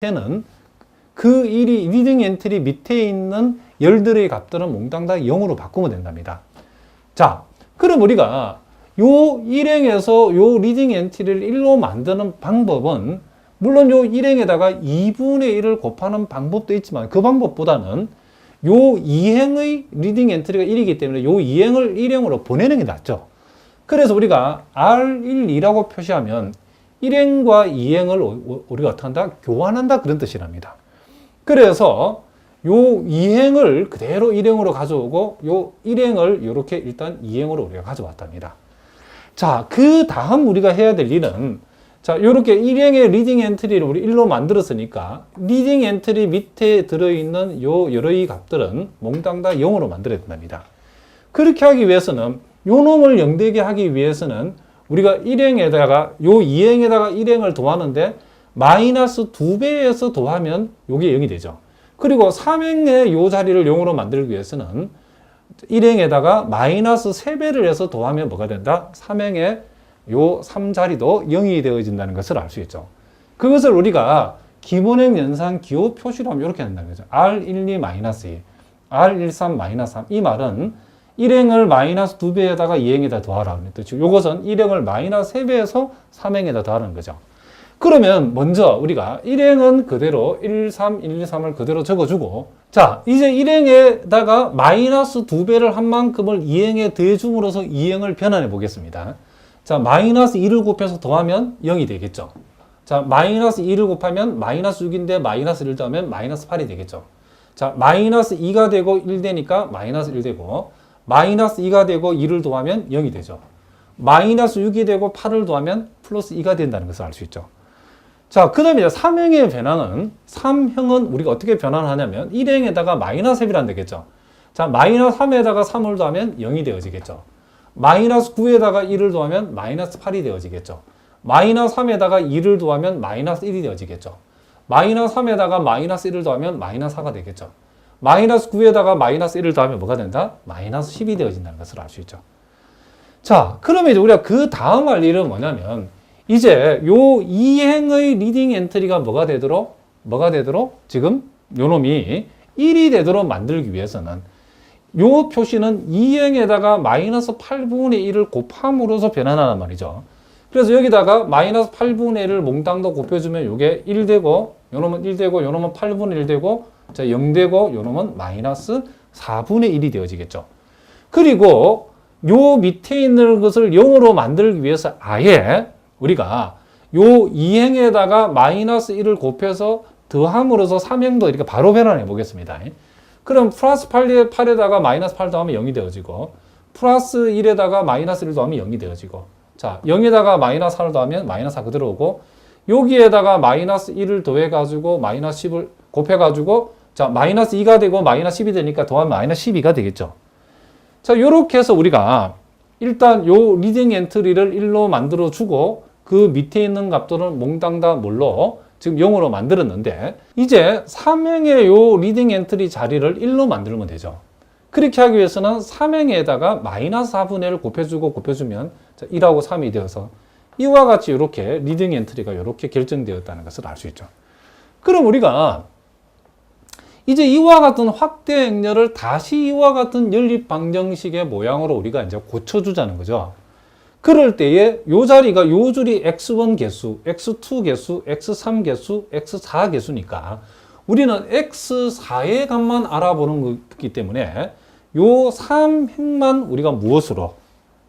때는 그 일이 리딩 엔트리 밑에 있는 열들의 값들은 몽땅 다 0으로 바꾸면 된답니다. 자, 그럼 우리가 요 일행에서 요 리딩 엔트리를 1로 만드는 방법은 물론 요 일행에다가 2분의 1을 곱하는 방법도 있지만 그 방법보다는 요 이행의 리딩 엔트리가 1이기 때문에 요 이행을 1행으로 보내는 게 낫죠. 그래서 우리가 R12라고 표시하면 1행과 2행을 우리가 어떻게 한다? 교환한다 그런 뜻이랍니다. 그래서 요 2행을 그대로 1행으로 가져오고 요 1행을 이렇게 일단 2행으로 우리가 가져왔답니다. 자, 그 다음 우리가 해야 될 일은 자, 요렇게 1행의 리딩 엔트리를 우리 1로 만들었으니까 리딩 엔트리 밑에 들어 있는 요 여러 이 값들은 몽땅 다 0으로 만들어야 된답니다. 그렇게 하기 위해서는 요 놈을 0 되게 하기 위해서는 우리가 1행에다가 요 2행에다가 1행을 더하는데 마이너스 2배에서 더하면 요게 0이 되죠. 그리고 3행의 요 자리를 0으로 만들기 위해서는 1행에다가 마이너스 3배를 해서 더하면 뭐가 된다? 3행의 요 3자리도 0이 되어진다는 것을 알 수 있죠. 그것을 우리가 기본행 연산 기호 표시로 하면 이렇게 된다는 거죠. R12 마이너스 2, R13 마이너스 3. 이 말은 1행을 마이너스 2배에다가 2행에다 더하라는 뜻이고 이것은 1행을 마이너스 3배에서 3행에다 더하는 거죠. 그러면 먼저 우리가 1행은 그대로 1, 3, 1, 3을 그대로 적어주고 자 이제 1행에다가 마이너스 2배를 한 만큼을 2행에 더해줌으로써 2행을 변환해 보겠습니다. 자 마이너스 2를 곱해서 더하면 0이 되겠죠. 자 마이너스 2를 곱하면 마이너스 6인데 마이너스 1 더하면 마이너스 8이 되겠죠. 자 마이너스 2가 되고 1 되니까 마이너스 1 되고 마이너스 2가 되고 2를 더하면 0이 되죠. 마이너스 6이 되고 8을 더하면 플러스 2가 된다는 것을 알 수 있죠. 자, 그 다음에 3행의 변화는, 3행은 우리가 어떻게 변환하냐면, 1행에다가 마이너스 3이란 되겠죠. 자, 마이너스 3에다가 3을 더하면 0이 되어지겠죠. 마이너스 9에다가 1을 더하면 마이너스 8이 되어지겠죠. 마이너스 3에다가 2를 더하면 마이너스 1이 되어지겠죠. 마이너스 3에다가 마이너스 1을 더하면 마이너스 4가 되겠죠. 마이너스 9에다가 마이너스 1을 더하면 뭐가 된다? 마이너스 10이 되어진다는 것을 알 수 있죠. 자, 그러면 이제 우리가 그 다음 할 일은 뭐냐면, 이제 요 이행의 리딩 엔트리가 뭐가 되도록 뭐가 되도록 지금 요 놈이 1이 되도록 만들기 위해서는 요 표시는 2행에다가 마이너스 8분의 1을 곱함으로써 변환하는 말이죠. 그래서 여기다가 마이너스 8분의 1을 몽땅 더 곱해주면 요게 1 되고 요 놈은 1 되고 요 놈은 8분의 1 되고 자, 0 되고 요 놈은 마이너스 4분의 1이 되어지겠죠. 그리고 요 밑에 있는 것을 0으로 만들기 위해서 아예 우리가 요 2행에다가 마이너스 1을 곱해서 더함으로써 3행도 이렇게 바로 변환해 보겠습니다. 그럼 플러스 8에, 8에다가 마이너스 8 더하면 0이 되어지고 플러스 1에다가 마이너스 1 더하면 0이 되어지고 자 0에다가 마이너스 4를 더하면 마이너스 4 그대로 오고 여기에다가 마이너스 1을 더해가지고 마이너스 10을 곱해가지고 자 마이너스 2가 되고 마이너스 10이 되니까 더하면 마이너스 12가 되겠죠. 자 요렇게 해서 우리가 일단 요 리딩 엔트리를 1로 만들어 주고 그 밑에 있는 값들은 몽땅 다 뭘로 지금 0으로 만들었는데 이제 3행의 요 리딩 엔트리 자리를 1로 만들면 되죠. 그렇게 하기 위해서는 3행에다가 마이너스 4분의 1을 곱해주고 곱해주면 1하고 3이 되어서 이와 같이 이렇게 리딩 엔트리가 이렇게 결정되었다는 것을 알 수 있죠. 그럼 우리가 이제 이와 같은 확대 행렬을 다시 이와 같은 연립 방정식의 모양으로 우리가 이제 고쳐주자는 거죠. 그럴 때에 요 자리가 요 줄이 x1 개수, x2 개수, x3 개수, x4 개수니까 우리는 x4의 값만 알아보는 거기 때문에 요 3행만 우리가 무엇으로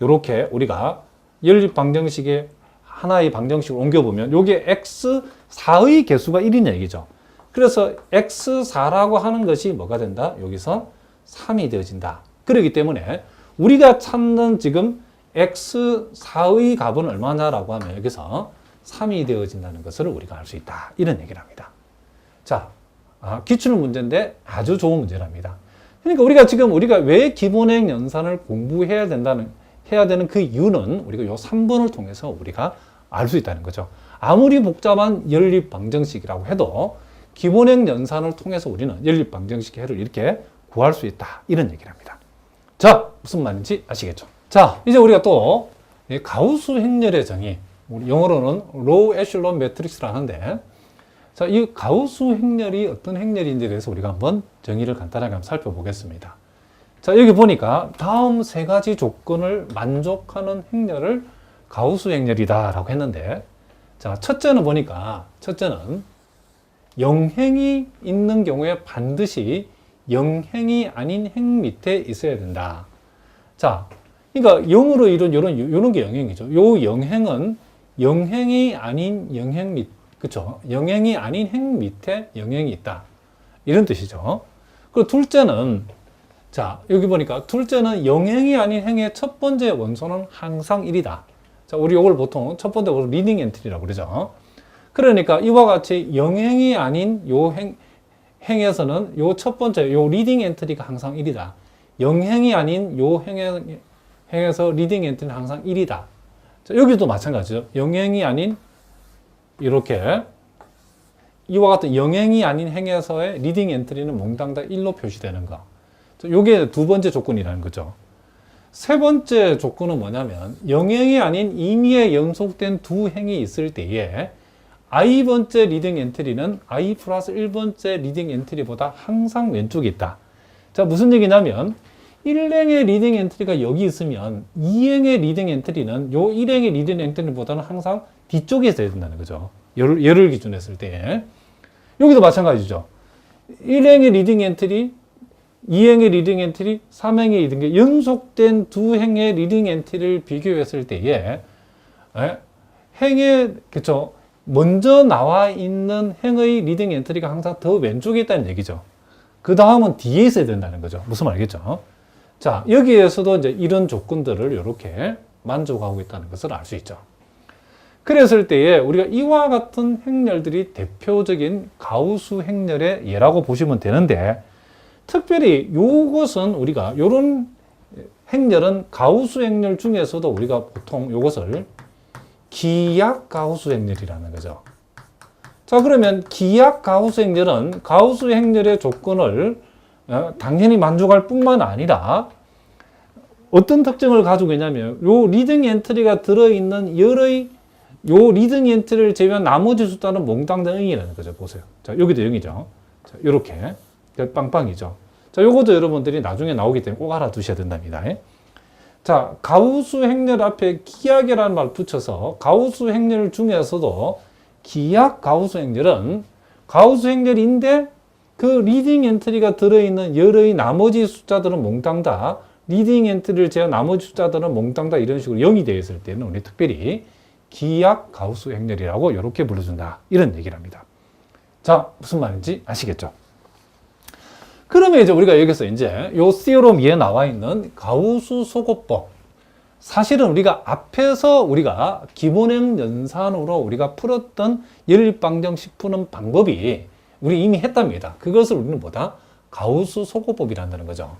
이렇게 우리가 연립 방정식의 하나의 방정식을 옮겨보면 요게 x4의 개수가 1이냐 얘기죠. 그래서 x4라고 하는 것이 뭐가 된다? 여기서 3이 되어진다. 그렇기 때문에 우리가 찾는 지금 x4의 값은 얼마냐라고 하면 여기서 3이 되어진다는 것을 우리가 알 수 있다. 이런 얘기를 합니다. 자, 아, 기출 문제인데 아주 좋은 문제랍니다. 그러니까 우리가 지금 우리가 왜 기본행 연산을 공부해야 된다는 해야 되는 그 이유는 우리가 요 3번을 통해서 우리가 알 수 있다는 거죠. 아무리 복잡한 연립 방정식이라고 해도 기본행 연산을 통해서 우리는 연립 방정식 해를 이렇게 구할 수 있다. 이런 얘기를 합니다. 자, 무슨 말인지 아시겠죠? 자, 이제 우리가 또 가우스 행렬의 정의, 우리 영어로는 로우 에슐론 매트릭스라는데 자, 이 가우스 행렬이 어떤 행렬인지에 대해서 우리가 한번 정의를 간단하게 한번 살펴보겠습니다. 자, 여기 보니까 다음 세 가지 조건을 만족하는 행렬을 가우스 행렬이다라고 했는데, 자, 첫째는 보니까, 첫째는 영행이 있는 경우에 반드시 영행이 아닌 행 밑에 있어야 된다. 자, 그러니까 영으로 이룬 이런 이런 게 영행이죠. 요 영행은 영행이 아닌 영행 밑, 그쵸? 영행이 아닌 행 밑에 영행이 있다. 이런 뜻이죠. 그리고 둘째는 자, 여기 보니까 둘째는 영행이 아닌 행의 첫 번째 원소는 항상 1이다. 자, 우리 이걸 보통 첫 번째 리딩 엔트리라고 그러죠. 그러니까 이와 같이 영행이 아닌 요 행, 행에서는 요 첫 번째 요 리딩 엔트리가 항상 1이다. 영행이 아닌 요 행에, 행에서 리딩 엔트리는 항상 1이다. 자, 여기도 마찬가지죠. 영행이 아닌 이렇게 이와 같은 영행이 아닌 행에서의 리딩 엔트리는 몽땅 다 1로 표시되는 거. 자, 요게 두 번째 조건이라는 거죠. 세 번째 조건은 뭐냐면 영행이 아닌 임의에 연속된 두 행이 있을 때에 i번째 리딩 엔트리는 i 플러스 1번째 리딩 엔트리보다 항상 왼쪽에 있다. 자, 무슨 얘기냐면 1행의 리딩 엔트리가 여기 있으면 2행의 리딩 엔트리는 요 1행의 리딩 엔트리보다는 항상 뒤쪽에 있어야 된다는 거죠. 얘를, 얘를 기준으로 했을 때. 여기도 마찬가지죠. 1행의 리딩 엔트리, 2행의 리딩 엔트리, 3행의 리딩 엔트리, 연속된 두 행의 리딩 엔트리를 비교했을 때에, 에? 행의, 그쵸. 먼저 나와 있는 행의 리딩 엔트리가 항상 더 왼쪽에 있다는 얘기죠. 그 다음은 뒤에 있어야 된다는 거죠. 무슨 말 알겠죠? 자, 여기에서도 이제 이런 조건들을 이렇게 만족하고 있다는 것을 알 수 있죠. 그랬을 때에 우리가 이와 같은 행렬들이 대표적인 가우스 행렬의 예라고 보시면 되는데, 특별히 요것은 우리가 요런 행렬은 가우스 행렬 중에서도 우리가 보통 요것을 기약 가우스 행렬이라는 거죠. 자, 그러면 기약 가우스 행렬은 가우스 행렬의 조건을 어, 당연히 만족할 뿐만 아니라 어떤 특징을 가지고 있냐면 요 리딩 엔트리가 들어있는 열의 요 리딩 엔트리를 제외한 나머지 숫자는 몽땅 다 0이라는 거죠. 보세요. 자, 여기도 0이죠. 자, 요렇게. 빵빵이죠. 자, 요것도 여러분들이 나중에 나오기 때문에 꼭 알아두셔야 된답니다. 자, 가우스 행렬 앞에 기약이라는 말 붙여서 가우스 행렬 중에서도 기약 가우스 행렬은 가우스 행렬인데 그 리딩 엔트리가 들어있는 열의 나머지 숫자들은 몽땅 다 리딩 엔트리를 제한 나머지 숫자들은 몽땅 다 이런 식으로 0이 되어 있을 때는 우리 특별히 기약 가우스 행렬이라고 이렇게 불러준다. 이런 얘기를 합니다. 자, 무슨 말인지 아시겠죠? 그러면 이제 우리가 여기서 이제 요 시오롬 위에 나와 있는 가우스 소거법. 사실은 우리가 앞에서 우리가 기본행 연산으로 우리가 풀었던 열방정식 푸는 방법이 우리 이미 했답니다. 그것을 우리는 뭐다? 가우스 소거법이란다는 거죠.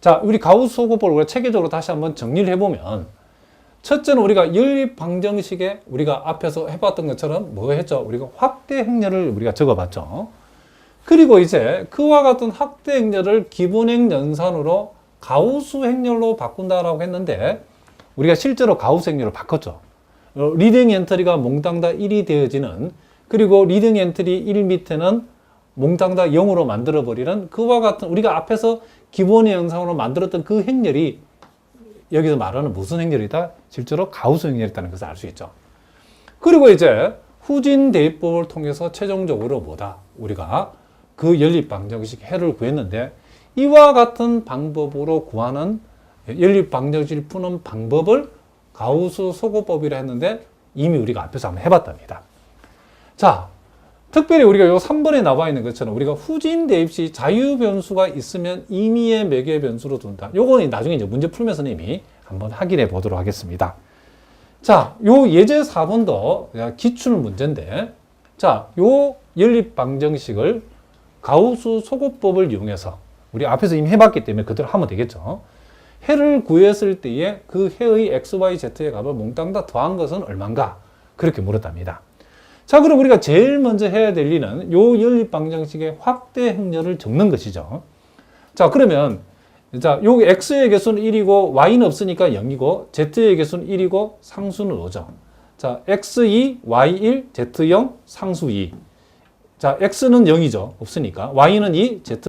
자, 우리 가우스 소거법을 우리가 체계적으로 다시 한번 정리를 해보면 첫째는 우리가 열방정식에 우리가 앞에서 해봤던 것처럼 뭐 했죠? 우리가 확대 행렬을 우리가 적어봤죠. 그리고 이제 그와 같은 확대 행렬을 기본행 연산으로 가우스 행렬로 바꾼다라고 했는데 우리가 실제로 가우스 행렬로 바꿨죠. 어, 리딩 엔트리가 몽땅 다 1이 되어지는 그리고 리딩 엔트리 1 밑에는 몽땅 다 0으로 만들어버리는 그와 같은 우리가 앞에서 기본의 영상으로 만들었던 그 행렬이 여기서 말하는 무슨 행렬이다? 실제로 가우스 행렬이라는 것을 알 수 있죠. 그리고 이제 후진 대입법을 통해서 최종적으로 뭐다? 우리가 그 연립 방정식 해를 구했는데 이와 같은 방법으로 구하는 연립 방정식을 푸는 방법을 가우스 소거법이라 했는데 이미 우리가 앞에서 한번 해봤답니다. 자, 특별히 우리가 요 3번에 나와 있는 것처럼 우리가 후진 대입 시 자유 변수가 있으면 임의의 매개 변수로 둔다. 요거는 나중에 이제 문제 풀면서 이미 한번 확인해 보도록 하겠습니다. 자, 요 예제 4번도 기출 문제인데, 자, 요 연립 방정식을 가우스 소거법을 이용해서 우리 앞에서 이미 해봤기 때문에 그대로 하면 되겠죠. 해를 구했을 때에 그 해의 x, y, z의 값을 몽땅 다 더한 것은 얼마인가? 그렇게 물었답니다. 자, 그럼 우리가 제일 먼저 해야 될 일은 요 연립 방정식의 확대 행렬을 적는 것이죠. 자, 그러면 자, 요 x의 개수는 1이고 y는 없으니까 0이고 z의 개수는 1이고 상수는 5죠. 자, x2, y1, z0, 상수 2. 자, x는 0이죠. 없으니까. y는 2, z